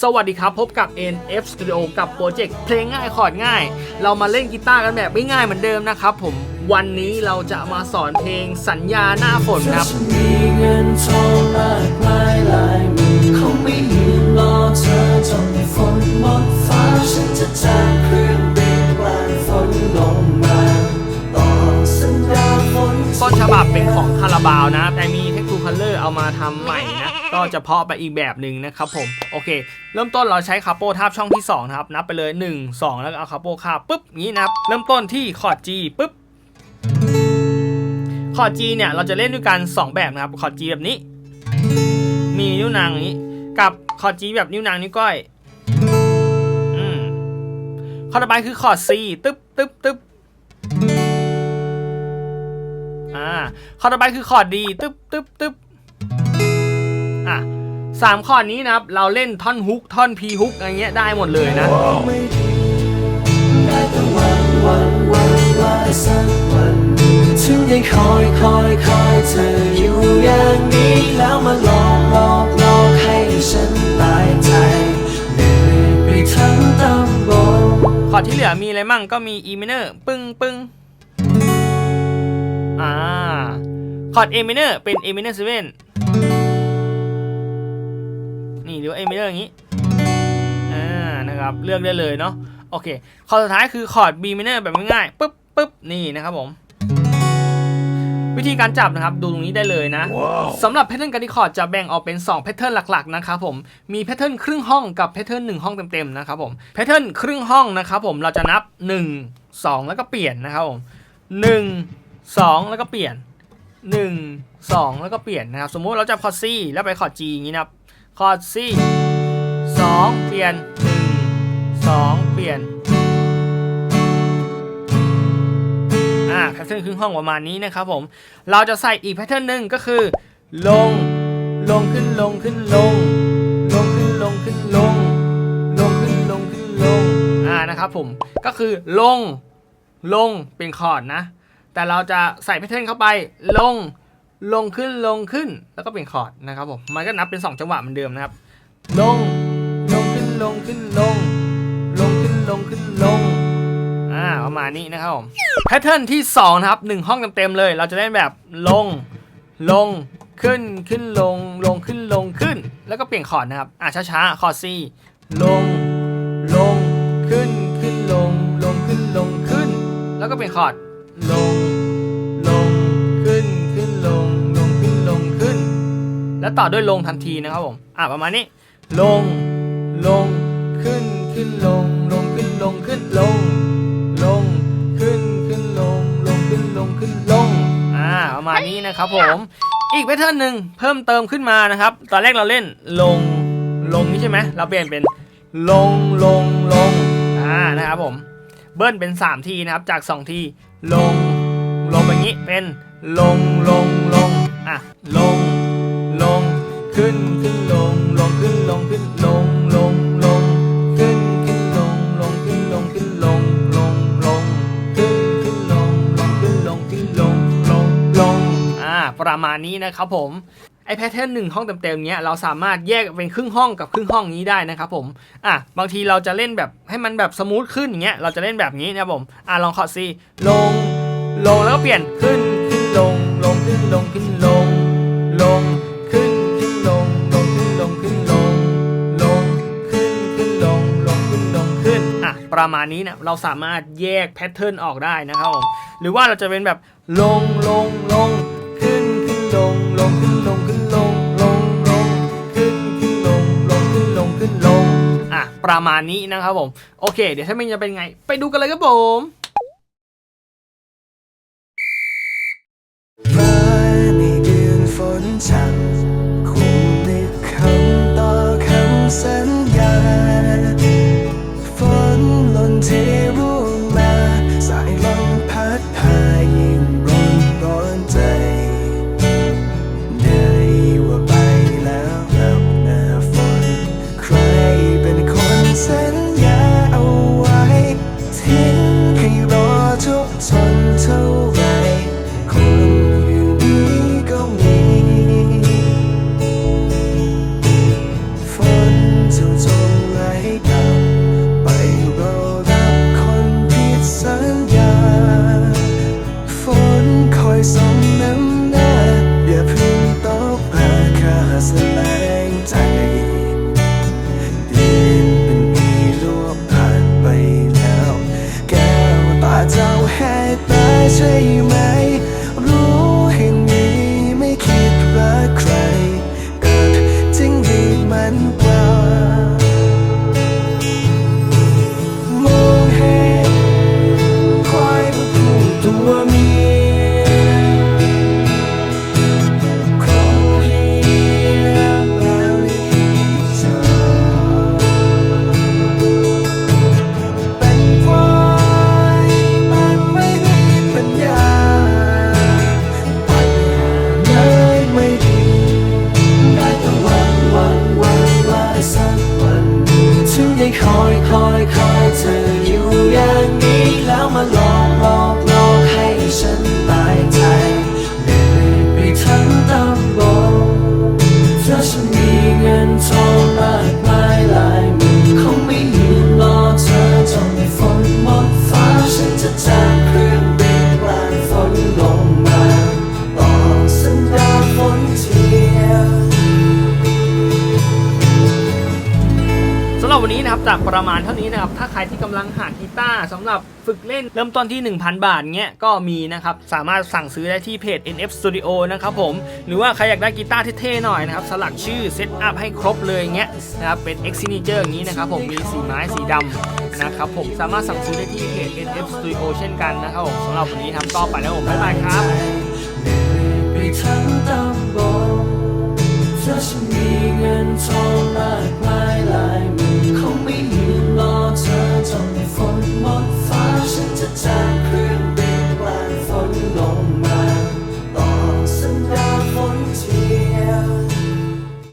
สวัสดีครับ พบกับ NF Studio กับโปรเจกต์เพลงง่ายคอร์ดง่าย เรามาเล่นกีตาร์กันแบบไม่ง่ายเหมือนเดิมนะครับผมวันนี้เราจะมาสอนเพลงสัญญาหน้าฝนครับ มาทำใหม่นะก็จะเพาะไปอีกแบบหนึ่งนะครับผมโอเค เริ่มต้นเราใช้คาโปทาบช่องที่2นะครับนับไปเลย 1 2 แล้วก็เอาคาโปคาบปุ๊บงนี้นะครับเริ่มต้นที่คอร์ด G ปุ๊บคอร์ด G เนี่ยเราจะเล่นด้วยกัน 2 แบบนะครับคอร์ด G แบบนี้ มีนิ้วนางอย่างนี้ กับคอร์ด G แบบนิ้วนางนิ้วก้อยอืมคอร์ดต่อไปคือคอร์ด C ตึ๊บตึ๊บตึ๊บอ่าคอร์ดต่อไปคือคอร์ดดีตึ๊บตึ๊บตึ๊บ 3 ข้อนี้นะครับ เราเล่นท่อนฮุกท่อนพีฮุกอะไรเงี้ยได้หมดเลยนะ ฉันยังคอยคอยคอยเธออยู่อย่างนี้แล้วมาหลอกหลอกหลอกให้ฉันตายใจเหนื่อยไปทั้งตำบลข้อที่เหลือมีอะไรมั่งก็มี E minor ปึ้งปึ้งอ่าคอร์ด A minor เป็น A minor 7 หรือว่า A minor อย่างนี้อ่านะครับเลือกได้เลยเนาะโอเคคอร์ดสุดท้ายคือคอร์ด B minor แบบง่ายๆปึ๊บปึ๊บนี่นะครับผมวิธีการจับนะครับดูตรงนี้ได้เลยนะสำหรับแพทเทิร์นการ์ดคอร์ดจะแบ่งออกเป็น2แพทเทิร์นหลักๆนะครับผมมีแพทเทิร์นครึ่งห้องกับแพทเทิร์น1ห้องเต็มๆนะครับผมแพทเทิร์นครึ่งห้องนะครับผมเราจะนับ 1 2 แล้วก็เปลี่ยนนะครับผม1 2 แล้วก็เปลี่ยน 1 2 แล้วก็เปลี่ยนนะครับ สมมุติเราจะคอร์ด C แล้วไปคอร์ด G อย่างนี้นะครับ คอร์ด C 2เปลี่ยน1 2เปลี่ยนอ่าแพทเทิร์นครึ่งห้องประมาณนี้นะครับผม เราจะใส่อีกแพทเทิร์นหนึ่งก็คือ ลง ลงขึ้นลงขึ้นลง ลงขึ้นลงขึ้นลง ลงขึ้นลงขึ้นลงอ่านะครับผมก็คือลงลงเป็นคอร์ดนะ แต่เราจะใส่แพทเทิร์นเข้าไปลง ลงขึ้นลงขึ้นแล้วก็เป็นคอร์ดนะครับผมมันก็นับเป็น 2 จังหวะเหมือนเดิมนะครับ ลง ลงขึ้นลงขึ้นลง ลงขึ้นลงขึ้นลงอ่าประมาณนี้นะครับผมแพทเทิร์นที่2นะครับ1ห้องเต็มๆเลย เราจะเล่นแบบลง ลงขึ้นขึ้นลงลงขึ้นลงขึ้น แล้วก็เปลี่ยนคอร์ดนะครับอ่าช้าๆคอร์ด C ลง ลงขึ้นขึ้นลง ลงขึ้นลงขึ้น แล้วก็เปลี่ยนคอร์ดลง แล้วต่อด้วยลงทันทีนะครับผมอ่าประมาณนี้ ลง ลง ขึ้น ขึ้นลง ลง ขึ้น ลง ขึ้น ลง ลง ขึ้น ขึ้น ลง ลง ขึ้น ลง ขึ้น ลง อ่า ประมาณนี้นะครับผม อีกแพทเทิร์นหนึ่งเพิ่มเติมขึ้นมานะครับ ตอนแรกเราเล่น ลง ลงนี่ใช่ไหม เราเปลี่ยนเป็น ลง ลง ลง อ่า นะครับผม เบิ้ลเป็น 3 ทีนะครับ จาก 2 ที ลง ลงแบบนี้ เป็น ลง ลง ลง อะ ลงลงขึ้ นขึ้นลงลงขึ้นลงขึ้นลงลงลงขึ้นขึ้นลงลงขึ้นลงขึ้นลงลงลงขึ้นขึ้นลงลงขึ้นลงขึ้นลงลงลงอ่าประมาณนี้นะครับผมไอแพทเทิร์นหนึ่งห้องเต็มๆเนี้ยเราสามารถแยกเป็นครึ่งห้องกับครึ่งห้องนี้ได้นะครับผมอะบางทีเราจะเล่นแบบให้มันแบบสมูทขึ้นอย่างเงี้ยเราจะเล่นแบบนี้นะผมอะลองคอร์ดซีลงลงแล้วก็เปลี่ยนขึ้นขึ้นลงลงขึ้นลงขึ้นลงลง ประมาณนี้เนี่ยเราสามารถแยกแพทเทิร์นออกได้นะครับผมหรือว่าเราจะเป็นแบบลงลงลงขึ้นขึ้นลงลงขึ้นลงขึ้นลงลงลงขึ้นขึ้นลงลงขึ้นลงขึ้นลงอะประมาณนี้นะครับผมโอเค เดี๋ยวถ้ามันจะเป็นไง ไปดูกันเลยครับผมฝนจันท นนี้นะครับจากประมาณเท่านี้นะครับถ้าใครที่กำลังหากีตาร์สำหรับฝึกเล่นเริ่มต้นที่ 1,000 บาทเงี้ยก็มีนะครับสามารถสั่งซื้อได้ที่เพจ NF Studio นะครับผมหรือว่าใครอยากได้กีตาร์เท่ๆหน่อยนะครับสลักชื่อเซตอัพให้ครบเลยเงี้ยนะครับเป็น X Signature อย่างนี้นะครับผมมีสีไม้สีดำนะครับผมสามารถสั่งซื้อได้ที่เพจ NF Studio เช่นกันนะครับผมสำหรับวันนี้ทำก็ไปแล้วผมบ๊ายบายครับถ้าฉันมีเงินทองมาก